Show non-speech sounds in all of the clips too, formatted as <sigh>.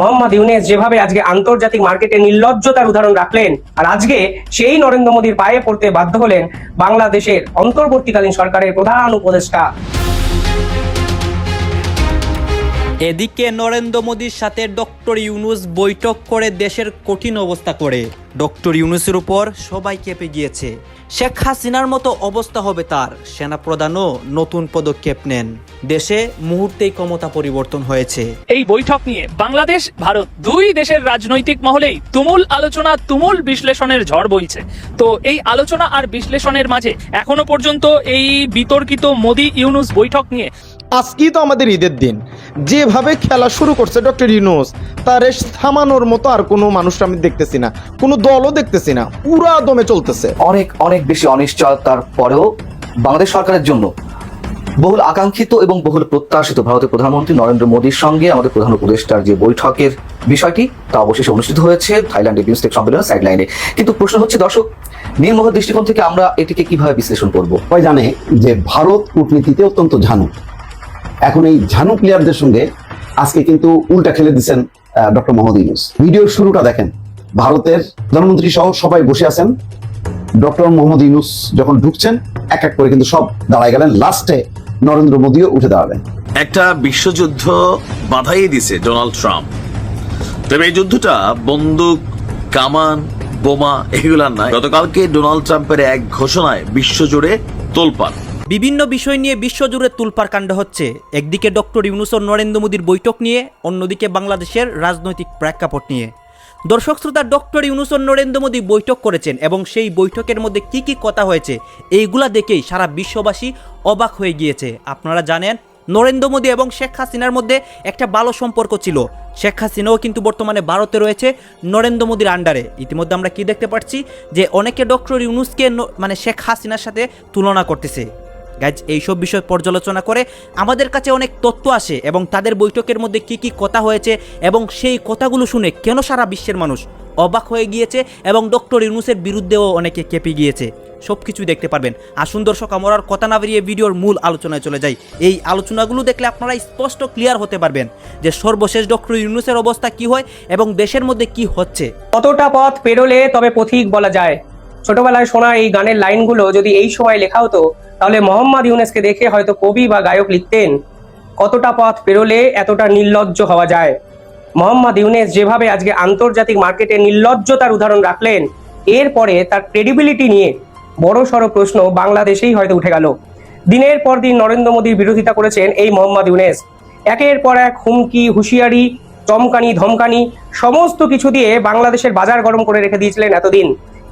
মোহাম্মদ ইউনেস যেভাবে আজকে আন্তর্জাতিক মার্কেটে নির্লজ্জতার উদাহরণ রাখলেন, আর আজকে সেই নরেন্দ্র মোদীর পায়ে পড়তে বাধ্য হলেন বাংলাদেশের অন্তর্বর্তীকালীন সরকারের প্রধান উপদেষ্টা। এদিকে নরেন্দ্র মোদীর সাথে ডক্টর ইউনুস বৈঠক করে দেশের কঠিন অবস্থা করে। ডক্টর ইউনুসের উপর সবাই কেঁপে গিয়েছে। শেখ হাসিনার মতো অবস্থা হবে তার। সেনাপ্রধানও নতুন পদক্ষেপ নেন। দেশে মুহূর্তেই ক্ষমতা পরিবর্তন হয়েছে। এই বৈঠক নিয়ে বাংলাদেশ, ভারত দুই দেশের রাজনৈতিক মহলেই তুমুল আলোচনা, তুমুল বিশ্লেষণের ঝড় বইছে। তো এই আলোচনা আর বিশ্লেষণের মাঝে এখনও পর্যন্ত এই বিতর্কিত মোদি ইউনুস বৈঠক নিয়ে আজকেই তো আমাদের ঈদের দিন। যেভাবে খেলা শুরু করছে ডক্টর ইউনুস তার থামানোর মতো আর কোনো মানুষ আমি দেখতেছি না। কোনো দলও দেখতেছি না। পুরা দমে চলতেছে। অনেক অনেক বেশি অনিশ্চয়তার পরেও বাংলাদেশ সরকারের জন্য বহুল আকাঙ্ক্ষিত এবং বহুল প্রত্যাশিত ভারতের প্রধানমন্ত্রী নরেন্দ্র মোদীর সঙ্গে আমাদের প্রধান উপদেষ্টার যে বৈঠকের বিষয়টি তা অবশেষে অনুষ্ঠিত হয়েছে থাইল্যান্ডের বিমস্টেক সম্মেলন সাইডলাইনে কিন্তু প্রশ্ন হচ্ছে দর্শক নির্মোহ দৃষ্টিকোণ থেকে আমরা এটিকে কীভাবে বিশ্লেষণ করব? সবাই জানে যে ভারত কূটনীতিতে অত্যন্ত ঝানু। এখন এই ঝানু প্লেয়ারদের সঙ্গে আজকে কিন্তু উল্টা খেলে দিচ্ছেন ডক্টর মোহাম্মদ ইউনুস। ভিডিওর শুরুটা দেখেন। ভারতের প্রধানমন্ত্রী সহ সবাই বসে আছেন। ডক্টর মোহাম্মদ ইউনুস যখন ঢুকছেন, এক এক করে কিন্তু সব দাঁড়ায় গেলেন। লাস্টে নরেন্দ্র মোদীও উঠে দাঁড়ালেন একটা বিশ্বযুদ্ধ বাধাই দিছে ডোনাল্ড ট্রাম্প। তবে এই যুদ্ধটা বন্দুক, কামান, বোমা, এগুলার নয় গতকালকে ডোনাল্ড ট্রাম্পের এক ঘোষণায় বিশ্বজুড়ে তোলপাড়। বিভিন্ন বিষয় নিয়ে বিশ্বজুড়ে তুলপার কাণ্ড হচ্ছে। একদিকে ডক্টর ইউনুস ও নরেন্দ্র মোদীর বৈঠক নিয়ে, অন্যদিকে বাংলাদেশের রাজনৈতিক প্রেক্ষাপট নিয়ে। দর্শক শ্রোতা, ডক্টর ইউনুস ও নরেন্দ্র মোদী বৈঠক করেছেন এবং সেই বৈঠকের মধ্যে কি কি কথা হয়েছে, এইগুলা দেখেই সারা বিশ্ববাসী অবাক হয়ে গিয়েছে। আপনারা জানেন, নরেন্দ্র মোদী এবং শেখ হাসিনার মধ্যে একটা ভালো সম্পর্ক ছিল। শেখ হাসিনাও কিন্তু বর্তমানে ভারতে রয়েছে নরেন্দ্র মোদীর আন্ডারে। ইতিমধ্যে আমরা কি দেখতে পাচ্ছি যে, অনেকে ডক্টর ইউনুসকে মানে শেখ হাসিনার সাথে তুলনা করতেছে। গাইজ এইসব বিষয় পর্যালোচনা করে আমাদের কাছে অনেক তথ্য আসে এবং তাদের বৈঠকের মধ্যে কি কি কথা হয়েছে এবং সেই কথাগুলো শুনে কেন সারা বিশ্বের মানুষ অবাক হয়ে গিয়েছে এবং ডক্টর ইউনুসের বিরুদ্ধেও অনেকে কেঁপে গিয়েছে। সব কিছুই দেখতে পারবেন। আসুন দর্শক, আমরা আর কথা না বেরিয়ে ভিডিওর মূল আলোচনায় চলে যাই। এই আলোচনাগুলো দেখলে আপনারা স্পষ্ট ক্লিয়ার হতে পারবেন যে সর্বশেষ ডক্টর ইউনুসের অবস্থা কি হয় এবং দেশের মধ্যে কি হচ্ছে। কতটা পথ পেরোলে তবে পথিক বলা যায়। ছোটবেলায় শোনা এই গানের লাইনগুলো যদি এই সময় লেখা হতো, তাহলে মোহাম্মদ ইউনেসকে দেখে হয়তো কবি বা গায়ক লিখতেন, কতটা পথ পেরোলে এতটা নির্লজ্জ হওয়া যায়? মোহাম্মদ ইউনেস যেভাবে আজকে আন্তর্জাতিক মার্কেটে নির্লজ্জতার উদাহরণ রাখলেন এরপরে তার ক্রেডিবিলিটি নিয়ে বড় সড় প্রশ্ন বাংলাদেশেই হয়তো উঠে গেল। দিনের পর দিন নরেন্দ্র মোদীর বিরোধিতা করেছেন এই মোহাম্মদ ইউনেস। একের পর এক হুমকি, হুঁশিয়ারি, চমকানি, ধমকানি, সমস্ত কিছু দিয়ে বাংলাদেশের বাজার গরম করে রেখে দিয়েছিলেন এতদিন।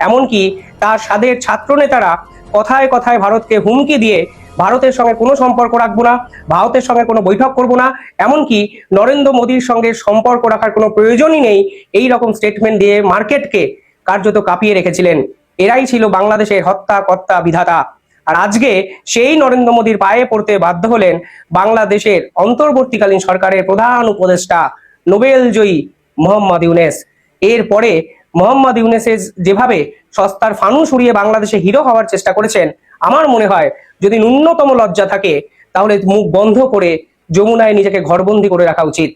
এমনকি তার সাদের ছাত্র নেতারা কথায় কথায় ভারতকে হুমকি দিয়ে ভারতের সঙ্গে কোনো সম্পর্ক রাখব না, ভারতের সঙ্গে কোনো বৈঠক করব না, এমনকি নরেন্দ্র মোদীর সঙ্গে সম্পর্ক রাখার কোনো প্রয়োজনই নেই, এই রকম স্টেটমেন্ট দিয়ে মার্কেটকে কার্যত কাঁপিয়ে রেখেছিলেন। এরাই ছিল বাংলাদেশের হত্যা, কর্তা, বিধাতা। আর আজকে সেই নরেন্দ্র মোদীর পায়ে পড়তে বাধ্য হলেন বাংলাদেশের অন্তর্বর্তীকালীন সরকারের প্রধান উপদেষ্টা নোবেল জয়ী মোহাম্মদ ইউনেস। এরপরে মোহাম্মদ ইউনেসের যেভাবে সস্তার ফানুস উড়িয়ে বাংলাদেশে হিরো হওয়ার চেষ্টা করেছেন, আমার মনে হয় যদি ন্যূনতম লজ্জা থাকে, তাহলে মুখ বন্ধ করে যমুনায় নিজেকে ঘরবন্দি করে রাখা উচিত।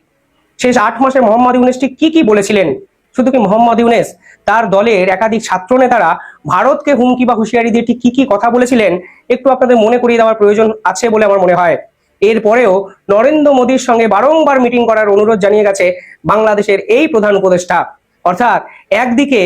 শেষ আট মাসে মোহাম্মদ ইউনেস ঠিক কি কি বলেছিলেন? শুধু কি মোহাম্মদ ইউনেস তার দলের একাধিক ছাত্র নেতারা ভারতকে হুমকি বা হুঁশিয়ারি দিয়ে ঠিক কি কি কথা বলেছিলেন, একটু আপনাদের মনে করিয়ে দেওয়ার প্রয়োজন আছে বলে আমার মনে হয়। এরপরেও নরেন্দ্র মোদীর সঙ্গে বারংবার মিটিং করার অনুরোধ জানিয়ে গেছে বাংলাদেশের এই প্রধান উপদেষ্টা। অর্থাৎ একদিকে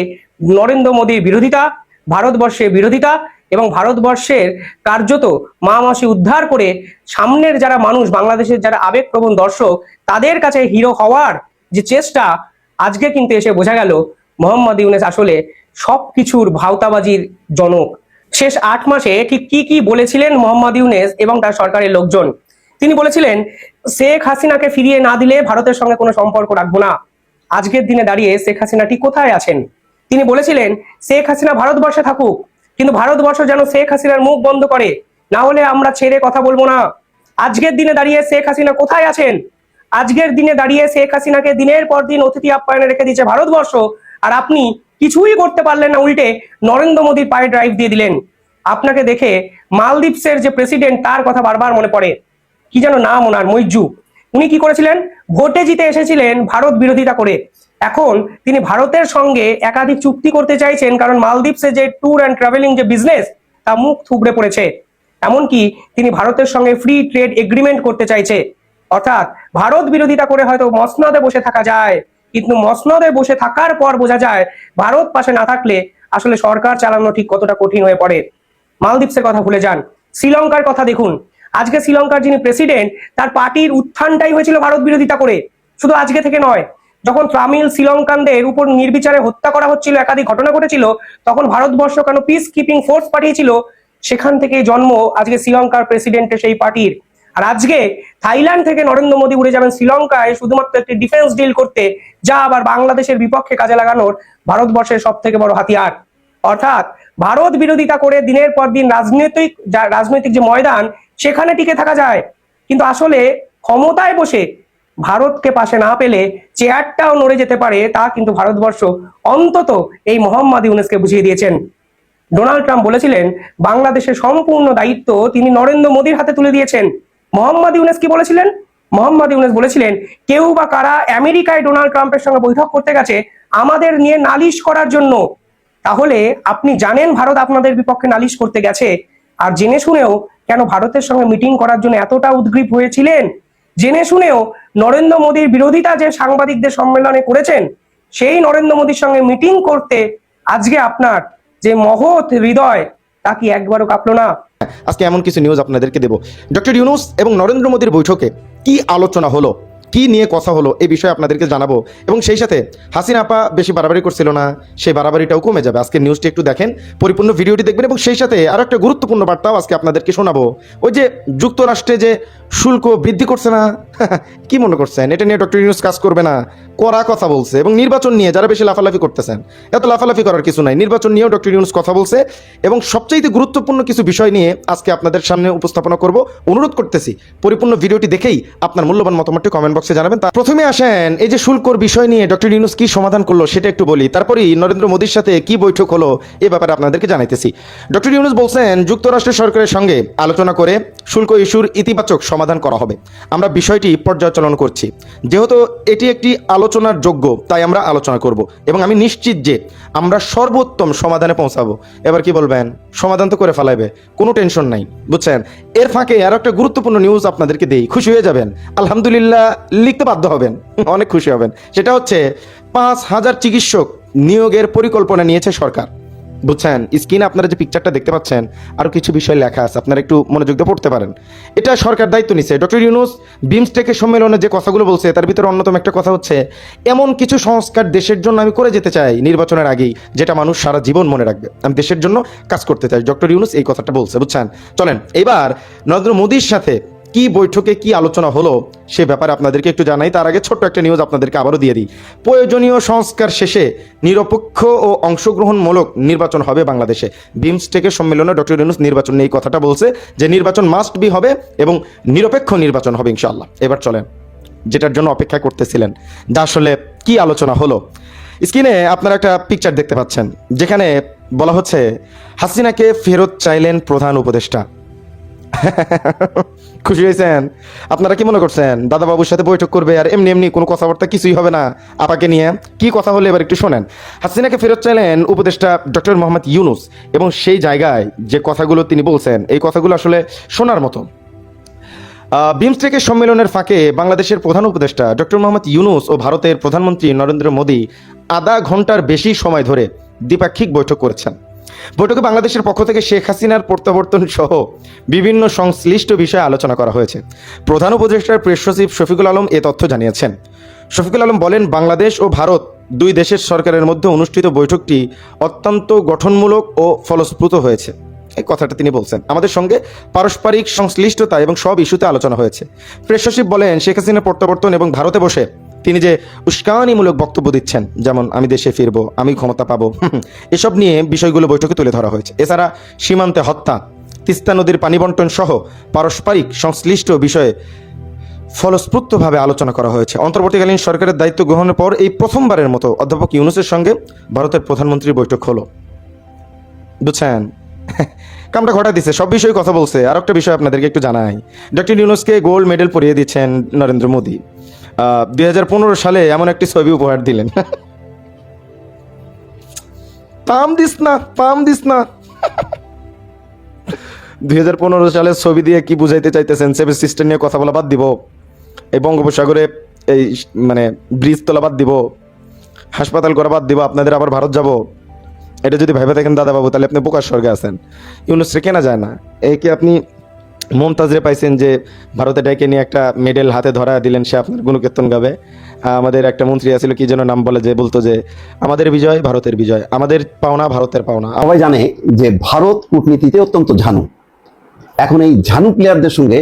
নরেন্দ্র মোদীর বিরোধিতা ভারতবর্ষের বিরোধিতা এবং ভারতবর্ষের কার্যত মা মাসি উদ্ধার করে সামনের যারা মানুষ, বাংলাদেশের যারা আবেগপ্রবণ দর্শক, তাদের কাছে হিরো হওয়ার যে চেষ্টা আজকে কিন্তু এসে বোঝা গেল মোহাম্মদ ইউনেস আসলে সবকিছুর ভাওতাবাজির জনক। শেষ আট মাসে ঠিক কি কি বলেছিলেন মোহাম্মদ ইউনেস এবং তার সরকারের লোকজন? তিনি বলেছিলেন, শেখ হাসিনাকে ফিরিয়ে না দিলে ভারতের সঙ্গে কোনো সম্পর্ক রাখব না। আজকের দিনে দাঁড়িয়ে শেখ হাসিনাটি কোথায় আছেন? তিনি বলেছিলেন, শেখ হাসিনা ভারতবর্ষে থাকুক, কিন্তু ভারতবর্ষ যেন শেখ হাসিনার মুখ বন্ধ করে, না হলে আমরা ছেড়ে কথা বলব না। আজকের দিনে দাঁড়িয়ে শেখ হাসিনা কোথায় আছেন? আজকের দিনে দাঁড়িয়ে শেখ হাসিনাকে দিনের পর দিন অতিথি আপ্যায়নে রেখে দিয়েছে ভারতবর্ষ, আর আপনি কিছুই করতে পারলেন না, উল্টে নরেন্দ্র মোদীর পায়ে ড্রাইভ দিয়ে দিলেন। আপনাকে দেখে মালদ্বীপসের যে প্রেসিডেন্ট তার কথা বারবার মনে পড়ে। কি যেন নাম ওনার মৈজু উনি কি করেছিলেন? ভোটে জিতে এসেছিলেন ভারত বিরোধিতা করে। এখন তিনি ভারতের সঙ্গে একাধিক চুক্তি করতে চাইছেন, কারণ মালদ্বীপসে যে ট্যুর অ্যান্ড ট্রাভেলিং যে বিজনেস তা মুখ থুবড়ে পড়েছে। এমনকি তিনি ভারতের সঙ্গে ফ্রি ট্রেড এগ্রিমেন্ট করতে চাইছে। অর্থাৎ ভারত বিরোধিতা করে হয়তো মসনদে বসে থাকা যায়, কিন্তু মসনদে বসে থাকার পর বোঝা যায় ভারত পাশে না থাকলে আসলে সরকার চালানো ঠিক কতটা কঠিন হয়ে পড়ে। মালদ্বীপসের কথা ভুলে যান। শ্রীলঙ্কার কথা দেখুন। আজকে শ্রীলঙ্কার যিনি প্রেসিডেন্ট তার পার্টির উত্থানটাই হয়েছিল ভারত বিরোধিতা করে। শুধু আজকে থেকে নয়, যখন তামিল শ্রীলঙ্কানদের উপর নির্বিচারে হত্যা করা হচ্ছিল, একাধিক ঘটনা ঘটেছিল, তখন ভারতবর্ষ কেন পিস কিপিং ফোর্স পাঠিয়েছিল, সেখান থেকে জন্ম আজকে শ্রীলঙ্কার প্রেসিডেন্টের সেই পার্টির। আর আজকে থাইল্যান্ড থেকে নরেন্দ্র মোদী উড়ে যাবেন শ্রীলঙ্কায় শুধুমাত্র একটি ডিফেন্স ডিল করতে, যা আবার বাংলাদেশের বিপক্ষে কাজে লাগানোর ভারতবর্ষের সব থেকে বড় হাতিয়ার। অর্থাৎ, ভারত বিরোধিতা করে দিনের পর দিন রাজনৈতিক রাজনৈতিক যে ময়দান সেখানে টিকে থাকা যায়। কিন্তু আসলে ক্ষমতায় বসে ভারতকে পাশে না পেলে চেয়ারটাও নড়ে যেতে পারে, তা কিন্তু ভারতবর্ষ অন্তত এই মোহাম্মদ ইউনেসকে বুঝিয়ে দিয়েছেন। ডোনাল্ড ট্রাম্প বলেছিলেন, বাংলাদেশের সম্পূর্ণ দায়িত্ব তিনি নরেন্দ্র মোদীর হাতে তুলে দিয়েছেন। মোহাম্মদ ইউনেস কি বলেছিলেন? মোহাম্মদ ইউনেস বলেছিলেন, কেউ বা কারা আমেরিকায় ডোনাল্ড ট্রাম্পের সঙ্গে বৈঠক করতে গেছে, আমাদের নিয়ে নালিশ করার জন্য। তাহলে আপনি জানেন ভারত আপনাদের বিপক্ষে নালিশ করতে গেছে। আর জেনে শুনেও কেন ভারতের সঙ্গে মিটিং করার জন্য এতটা উদ্গ্রীব হয়েছিলেন? জেনে শুনেও নরেন্দ্র মোদীর বিরোধিতা যে সাংবাদিকদের সম্মেলনে করেছেন, সেই নরেন্দ্র মোদীর সঙ্গে মিটিং করতে আজকে আপনার যে মহৎ হৃদয়, তা কি একবারও কাঁপলো না? আজকে এমন কিছু নিউজ আপনাদেরকে দেব। ডক্টর ইউনুস এবং নরেন্দ্র মোদীর বৈঠকে কি আলোচনা হলো? কি নিয়ে কথা হলো এই বিষয়ে আপনাদেরকে জানাব। এবং সেই সাথে হাসিনা আপা বেশি বাড়াবাড়ি করছিল না, সেই বাড়াবাড়িটাও কমে যাবে। আজকে নিউজটি একটু দেখেন, পরিপূর্ণ ভিডিওটি দেখবেন এবং সেই সাথে আরও একটা গুরুত্বপূর্ণ বার্তাও আজকে আপনাদেরকে শোনাবো। ওই যে যুক্তরাষ্ট্রে যে শুল্ক বৃদ্ধি করছে না, <laughs> কি মনে করছেন? এটা নিয়ে ডক্টর নিউজ কাজ করবে না করা কথা বলছে এবং নির্বাচন নিয়ে যারা বেশি লাফালাফি করতেছেন, এত লাফালাফি করার কিছু নাই। নির্বাচন নিয়েও ডক্টর ইউনুস কথা বলছে এবং সবচাইতে গুরুত্বপূর্ণ কিছু বিষয় নিয়ে আজকে আপনাদের সামনে উপস্থাপনা করব। অনুরোধ করতেছি, পরিপূর্ণ ভিডিওটি দেখেই আপনার মূল্যবান মতামতটি কমেন্ট বক্সে জানাবেন। তা প্রথমে আসেন, এই যে শুল্কর বিষয় নিয়ে ডক্টর ইউনুস কি সমাধান করল সেটা একটু বলি। তারপরেই নরেন্দ্র মোদীর সাথে কি বৈঠক হলো এ ব্যাপারে আপনাদেরকে জানাইতেছি। ডক্টর ইউনুস বলছেন, যুক্তরাষ্ট্র সরকারের সঙ্গে আলোচনা করে শুল্ক ইস্যুর ইতিবাচক সমাধান করা হবে। আমরা বিষয়টি পর্যালোচনা করছি। যেহেতু এটি একটি আলোচনার যোগ্য, তাই আমরা আলোচনা করব। এবং আমি নিশ্চিত যে আমরা সর্বোত্তম সমাধানে পৌঁছাবো। এবার কি বলবেন? সমাধান তো করে ফেলাইবে, কোনো টেনশন নাই, বুঝছেন? এর ফাঁকে আরও একটা গুরুত্বপূর্ণ নিউজ আপনাদেরকে দেই, খুশি হয়ে যাবেন। আলহামদুলিল্লাহ লিখতে বাধ্য হবেন, অনেক খুশি হবেন। সেটা হচ্ছে, পাঁচ হাজার চিকিৎসক নিয়োগের পরিকল্পনা নিয়েছে সরকার। বুঝছেন? স্ক্রিনে আপনারা যে পিকচারটা দেখতে পাচ্ছেন আরও কিছু বিষয় লেখা আছে, আপনারা একটু মনোযোগ দিয়ে পড়তে পারেন। এটা সরকার দায়িত্ব নিছে। ডক্টর ইউনুস বিমস্টেকের সম্মেলনে যে কথাগুলো বলছে, তার ভিতরে অন্যতম একটা কথা হচ্ছে, এমন কিছু সংস্কার দেশের জন্য আমি করে যেতে চাই নির্বাচনের আগেই, যেটা মানুষ সারা জীবন মনে রাখবে। আমি দেশের জন্য কাজ করতে চাই। ডক্টর ইউনুস এই কথাটা বলছে, বুঝছেন? চলেন, এবার নরেন্দ্র মোদীর সাথে কি বৈঠকে কি আলোচনা হলো সে ব্যাপারে আপনাদেরকে একটু জানাই। তার আগে ছোট্ট একটা নিউজ আপনাদেরকে আবারও দিয়ে দিই। প্রয়োজনীয় সংস্কার শেষে নিরপেক্ষ ও অংশগ্রহণমূলক নির্বাচন হবে বাংলাদেশে। বিমস্টেকের সম্মেলনে ডক্টর ইউনুস নির্বাচন নিয়ে কথাটা বলছে যে নির্বাচন মাস্ট বি হবে এবং নিরপেক্ষ নির্বাচন হবে ইনশাল্লাহ এবার চলেন, যেটার জন্য অপেক্ষা করতেছিলেন। যা আসলে কি আলোচনা হলো? স্ক্রিনে আপনারা একটা পিকচার দেখতে পাচ্ছেন, যেখানে বলা হচ্ছে, হাসিনাকে ফেরত চাইলেন প্রধান উপদেষ্টা। <laughs> খুশি হয়েছেন? আপনারা কি মনে করছেন? দাদা বাবুর সাথে বৈঠক করবে আর এমনি এমনি কোনো কথাবার্তা কিছুই হবে না আপাকে নিয়ে? কি কথা হলে এবার একটু শোনেন। হাসিনাকে ফেরত চাইলেন উপদেষ্টা ডক্টর মোহাম্মদ ইউনুস এবং সেই জায়গায় যে কথাগুলো তিনি বলছেন, এই কথাগুলো আসলে শোনার মতো। বিমস্টেকের সম্মেলনের ফাঁকে বাংলাদেশের প্রধান উপদেষ্টা ডক্টর মোহাম্মদ ইউনুস ও ভারতের প্রধানমন্ত্রী নরেন্দ্র মোদী আধা ঘণ্টার বেশি সময় ধরে দ্বিপাক্ষিক বৈঠক করেছেন। বৈঠকে বাংলাদেশের পক্ষ থেকে শেখ হাসিনার প্রত্যাবর্তন সহ বিভিন্ন সংশ্লিষ্ট বিষয়ে আলোচনা করা হয়েছে। প্রধান উপদেষ্টার প্রেস সচিব শফিকুল আলম এ তথ্য জানিয়েছেন। শফিকুল আলম বলেন, বাংলাদেশ ও ভারত দুই দেশের সরকারের মধ্যে অনুষ্ঠিত বৈঠকটি অত্যন্ত গঠনমূলক ও ফলপ্রসূ হয়েছে। এই কথাটা তিনি বলছেন। আমাদের সঙ্গে পারস্পরিক সংশ্লিষ্টতা এবং সব ইস্যুতে আলোচনা হয়েছে। প্রেস সচিব বলেন, শেখ হাসিনার প্রত্যাবর্তন এবং ভারতে বসে তিনি যে উস্কানিমূলক বক্তব্য দিচ্ছেন, যেমন, আমি দেশে ফিরবো, আমি ক্ষমতা পাবো। এসব নিয়ে বিষয়গুলো বৈঠকে তুলে ধরা হয়েছে। এছাড়া সীমান্তে হত্যা, তিস্তা নদীর পানি বন্টন সহ পারস্পরিক সংশ্লিষ্ট বিষয়ে ফলস্ফূর্তভাবে আলোচনা করা হয়েছে। অন্তর্বর্তীকালীন সরকারের দায়িত্ব গ্রহণের পর এই প্রথমবারের মতো অধ্যাপক ইউনুসের সঙ্গে ভারতের প্রধানমন্ত্রীর বৈঠক হলো। বুঝছেন? <laughs> কামটা ঘটা দিচ্ছে সব বিষয়ে কথা বলছে। আর একটা বিষয় আপনাদেরকে একটু জানাই। ডক্টর ইউনুসকে গোল্ড মেডেল পরিয়ে দিচ্ছেন নরেন্দ্র মোদী। দু হাজার পনেরো সালে এমন একটি ছবি উপহার দিলেন। পাম দিস না, পাম দিস না। দুই সালে ছবি দিয়ে কি বুঝাইতে চাইতেছেন? সেভেন সিস্টেম নিয়ে কথা বলা বাদ দিব। এই বঙ্গোপসাগরে এই মানে ব্রিজ তোলা বাদ দিব। হাসপাতাল করা বাদ দিব। আপনাদের আবার ভারত যাব। এটা যদি ভেবে থাকেন দাদা বাবু তাহলে আপনি প্রকাশ স্বর্গে আছেন। ইউনুসরে কেনা যায় না। এই কি আপনি মমতাজরে পাইছেন যে ভারতে ডাইকে নিয়ে একটা মেডেল হাতে ধরা দিলেন সে আপনার গুণকীর্তন গাবে। আমাদের একটা মন্ত্রী আছিল, কি যেন নাম বলে যে বলতো যে, আমাদের বিজয় ভারতের বিজয়, আমাদের পাওনা ভারতের পাওনা। সবাই জানে যে ভারত কূটনীতিতে অত্যন্ত ঝানু। এখন এই ঝানু প্লেয়ারদের সঙ্গে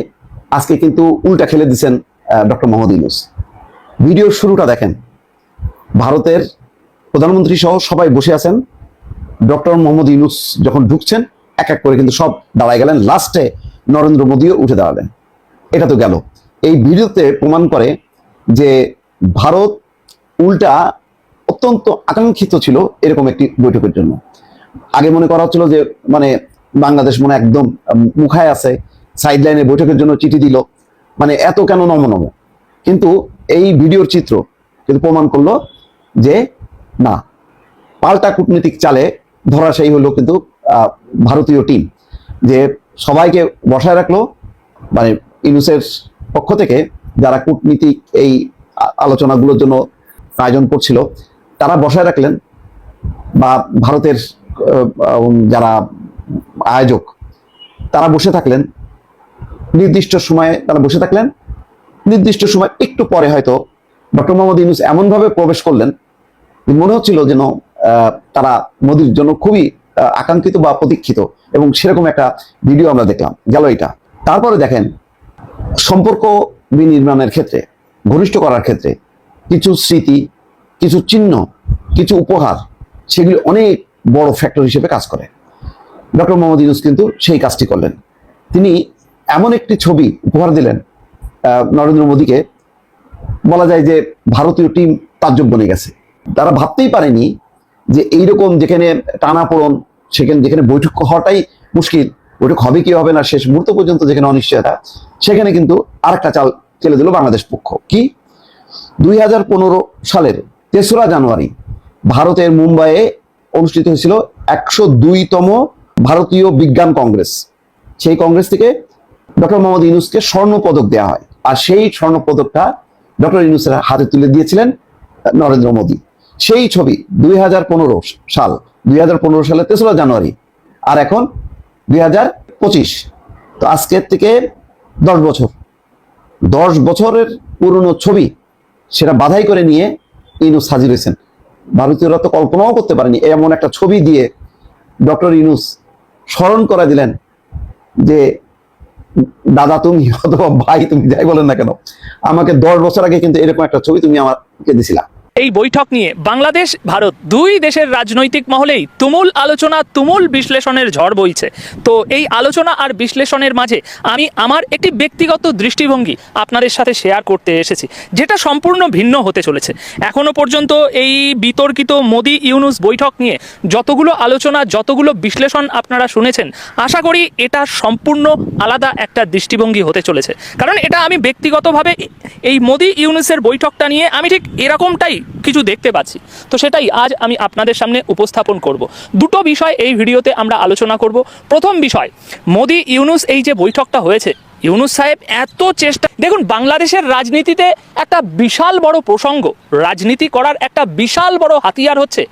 আজকে কিন্তু উল্টা খেলে দিচ্ছেন ডক্টর মোহাম্মদ ইউনুস। ভিডিওর শুরুটা দেখেন। ভারতের প্রধানমন্ত্রী সহ সবাই বসে আছেন। ডক্টর মোহাম্মদ ইউনুস যখন ঢুকছেন, এক এক করে কিন্তু সব দাঁড়ায় গেলেন। লাস্টে নরেন্দ্র মোদীও উঠে দাঁড়ালেন। এটা তো গেল। এই ভিডিওতে প্রমাণ করে যে ভারত উল্টা অত্যন্ত আকাঙ্ক্ষিত ছিল এরকম একটি বৈঠকের জন্য। আগে মনে করা হচ্ছিল যে মানে বাংলাদেশ মনে একদম মুখায় আছে সাইড লাইনে বৈঠকের জন্য চিঠি দিল। মানে এত কেন নম নম কিন্তু এই ভিডিওর চিত্র কিন্তু প্রমাণ করল যে, না, পাল্টা কূটনীতিক চালে ধরাশায়ী হলো কিন্তু ভারতীয় টিম যে সবাইকে বসায় রাখল মানে ইউনুসের পক্ষ থেকে যারা কূটনীতিক এই আলোচনাগুলোর জন্য আয়োজন করছিল, তারা বসায় রাখলেন বা ভারতের যারা আয়োজক, তারা বসে থাকলেন। নির্দিষ্ট সময়ে তারা বসে থাকলেন। নির্দিষ্ট সময় একটু পরে হয়তো ডক্টর মোহাম্মদ ইউনুস এমনভাবে প্রবেশ করলেন মনে হচ্ছিল যেন তারা মোদির জন্য খুবই আকাঙ্ক্ষিত বা প্রতীক্ষিত। এবং সেরকম একটা ভিডিও আমরা দেখলাম গেল এটা তারপরে দেখেন, সম্পর্ক বিনির্মাণের ক্ষেত্রে, ঘনিষ্ঠ করার ক্ষেত্রে, কিছু স্মৃতি, কিছু চিহ্ন, কিছু উপহার, সেগুলি অনেক বড় ফ্যাক্টর হিসেবে কাজ করে। ডক্টর মোহাম্মদ ইউনুস কিন্তু সেই কাজটি করলেন। তিনি এমন একটি ছবি উপহার দিলেন নরেন্দ্র মোদীকে। বলা যায় যে ভারতীয় টিম তাজ্জব বনে গেছে। তারা ভাবতেই পারেনি যে এইরকম যেখানে টানাপোড়ন, সেখানে যেখানে বৈঠক হওয়াটাই মুশকিল। বৈঠক হবে কি হবে না, শেষ মুহূর্ত পর্যন্ত যেখানে অনিশ্চয়তা, সেখানে কিন্তু আরেকটা চাল চেলে দিল বাংলাদেশ পক্ষ। কি? দুই হাজার পনেরো সালের তেসরা জানুয়ারি ভারতের মুম্বাইয়ে অনুষ্ঠিত হয়েছিল একশো দুইতম ভারতীয় বিজ্ঞান কংগ্রেস। সেই কংগ্রেস থেকে ডক্টর মোহাম্মদ ইউনুসকে স্বর্ণ পদক দেওয়া হয়। আর সেই স্বর্ণ পদকটা ডক্টর ইউনুসের হাতে তুলে দিয়েছিলেন নরেন্দ্র মোদী। সেই ছবি দুই হাজার পনেরো সাল, দুই সালে তেসরা জানুয়ারি, আর এখন দুই হাজার পঁচিশ। তো আজকের থেকে দশ বছর। দশ বছরের পুরনো ছবি সেটা বাধাই করে নিয়ে ইউনুস হাজির হয়েছেন। ভারতীয়রা তো কল্পনাও করতে পারেনি, এমন একটা ছবি দিয়ে ডক্টর ইউনুস স্মরণ করে দিলেন যে, দাদা তুমি অথবা ভাই, তুমি যাই বলেন না কেন, আমাকে দশ বছর আগে কিন্তু এরকম একটা ছবি তুমি আমাকে দিছিলা। এই বৈঠক নিয়ে বাংলাদেশ, ভারত দুই দেশের রাজনৈতিক মহলেই তুমুল আলোচনা, তুমুল বিশ্লেষণের ঝড় বইছে। তো এই আলোচনা আর বিশ্লেষণের মাঝে আমি আমার একটি ব্যক্তিগত দৃষ্টিভঙ্গি আপনাদের সাথে শেয়ার করতে এসেছি, যেটা সম্পূর্ণ ভিন্ন হতে চলেছে। এখনও পর্যন্ত এই বিতর্কিত মোদি ইউনুস বৈঠক নিয়ে যতগুলো আলোচনা, যতগুলো বিশ্লেষণ আপনারা শুনেছেন, আশা করি এটা সম্পূর্ণ আলাদা একটা দৃষ্টিভঙ্গি হতে চলেছে। কারণ এটা আমি ব্যক্তিগতভাবে এই মোদি ইউনুসের বৈঠকটা নিয়ে আমি ঠিক এরকমটাই কিছু দেখতে পাচ্ছি। তো সেটাই আজ আমি আপনাদের সামনে উপস্থাপন করব। দুটো বিষয় এই ভিডিওতে আমরা আলোচনা করব। প্রথম বিষয়, মোদি ইউনুস এই যে বৈঠকটা হয়েছে, ইউনুস সাহেব এত চেষ্টা দেখুন, বাংলাদেশের রাজনীতিতে একটা বিশাল বড় প্রসঙ্গ, রাজনীতি করার একটা বিশাল বড় হাতিয়ার হচ্ছে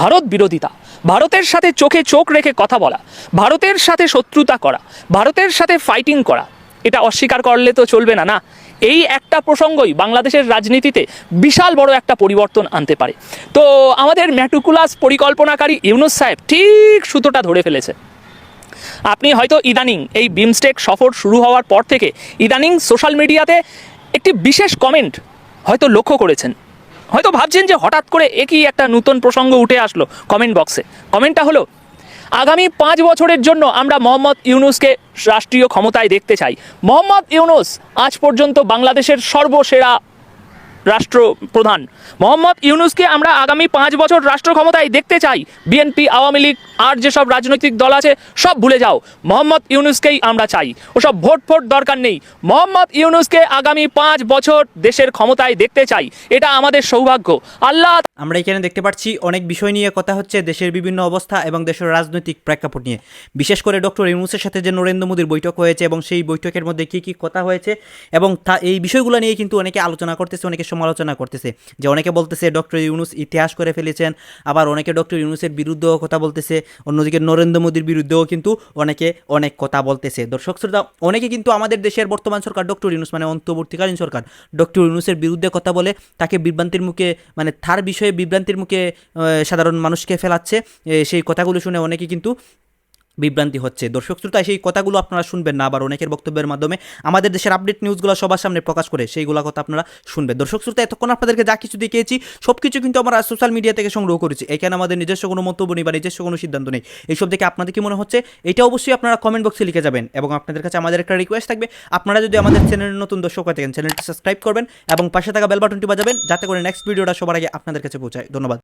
ভারত বিরোধিতা। ভারতের সাথে চোখে চোখ রেখে কথা বলা, ভারতের সাথে শত্রুতা করা, ভারতের সাথে ফাইটিং করা। এটা অস্বীকার করলে তো চলবে না না। এই একটা প্রসঙ্গই বাংলাদেশের রাজনীতিতে বিশাল বড় একটা পরিবর্তন আনতে পারে। তো আমাদের ম্যাটুকুলাস পরিকল্পনাকারী ইউনুস সাহেব ঠিক সুতোটা ধরে ফেলেছে। আপনি হয়তো ইদানিং এই বিমস্টেক সফর শুরু হওয়ার পর থেকে ইদানিং সোশ্যাল মিডিয়াতে একটি বিশেষ কমেন্ট হয়তো লক্ষ্য করেছেন। হয়তো ভাবছেন যে হঠাৎ করে একই একটা নতুন প্রসঙ্গ উঠে আসলো কমেন্ট বক্সে। কমেন্টটা হলো আগামী পাঁচ বছরের জন্য আমরা মোহাম্মদ ইউনুসকে রাষ্ট্রীয় ক্ষমতায় দেখতে চাই। মোহাম্মদ ইউনুস আজ পর্যন্ত বাংলাদেশের সর্বসেরা রাষ্ট্রপ্রধান। মোহাম্মদ ইউনুসকে আমরা আগামী পাঁচ বছর রাষ্ট্র ক্ষমতায় দেখতে চাই। বিএনপি, আওয়ামী লীগ আর যেসব রাজনৈতিক দল আছে, সব ভুলে যাও। মোহাম্মদ ইউনুসকেই আমরা চাই। ওসব ভোট ফোট দরকার নেই। মোহাম্মদ ইউনুসকে আগামী পাঁচ বছর দেশের ক্ষমতায় দেখতে চাই। এটা আমাদের সৌভাগ্য। আল্লাহ আমরা এখানে দেখতে পাচ্ছি অনেক বিষয় নিয়ে কথা হচ্ছে দেশের বিভিন্ন অবস্থা এবং দেশের রাজনৈতিক প্রেক্ষাপট নিয়ে। বিশেষ করে ডক্টর ইউনুসের সাথে যে নরেন্দ্র মোদীর বৈঠক হয়েছে এবং সেই বৈঠকের মধ্যে কী কী কথা হয়েছে এবং তা এই বিষয়গুলো নিয়ে কিন্তু অনেকে আলোচনা করতেছে, অনেকে সমালোচনা করতেছে। যে অনেকে বলতেছে, ডক্টর ইউনুস ইতিহাস করে ফেলেছেন। আবার অনেকে ডক্টর ইউনুসের বিরুদ্ধেও কথা বলতেছে। অন্যদিকে নরেন্দ্র মোদীর বিরুদ্ধেও কিন্তু অনেকে অনেক কথা বলতেছে। দর্শক শ্রোতা, অনেকে কিন্তু আমাদের দেশের বর্তমান সরকার, ডক্টর ইউনুস মানে অন্তর্বর্তীকালীন সরকার, ডক্টর ইউনুসের বিরুদ্ধে কথা বলে তাকে বিভ্রান্তির মুখে মানে তার বিষয়ে বিভ্রান্তির মুখে সাধারণ মানুষকে ফেলাচ্ছে। সেই কথাগুলো শুনে অনেকে কিন্তু বিভ্রান্তি হচ্ছে। দর্শক শ্রোতা, সেই কথাগুলো আপনারা শুনবেন না, আবার অনেকের বক্তব্যের মাধ্যমে আমাদের দেশের আপডেট নিউজগুলো সবার সামনে প্রকাশ করে, সেইগুলো কথা আপনারা শুনবেন। দর্শক শ্রোতা, এতক্ষণ আপনাদেরকে যা কিছু দেখিয়েছি সব কিছু কিন্তু আমরা সোশ্যাল মিডিয়া থেকে সংগ্রহ করেছি। এখানে আমাদের নিজস্ব কোনো মন্তব্য নেই বা নিজস্ব কোনো সিদ্ধান্ত নেই। এইসব দেখে আপনাদের কি মনে হচ্ছে? এটা অবশ্যই আপনারা কমেন্ট বক্সে লিখে যাবেন এবং আপনাদের কাছে আমাদের একটা রিকোয়েস্ট থাকবে। আপনারা যদি আমাদের চ্যানেলের নতুন দর্শক হয়ে থাকেন চ্যানেলটি সাবস্ক্রাইব করবেন এবং পাশে থাকা বেল বাটনটি বাজাবেন, যাতে করে নেক্সট ভিডিওটা সবার আগে আপনাদের কাছে পৌঁছায়। ধন্যবাদ।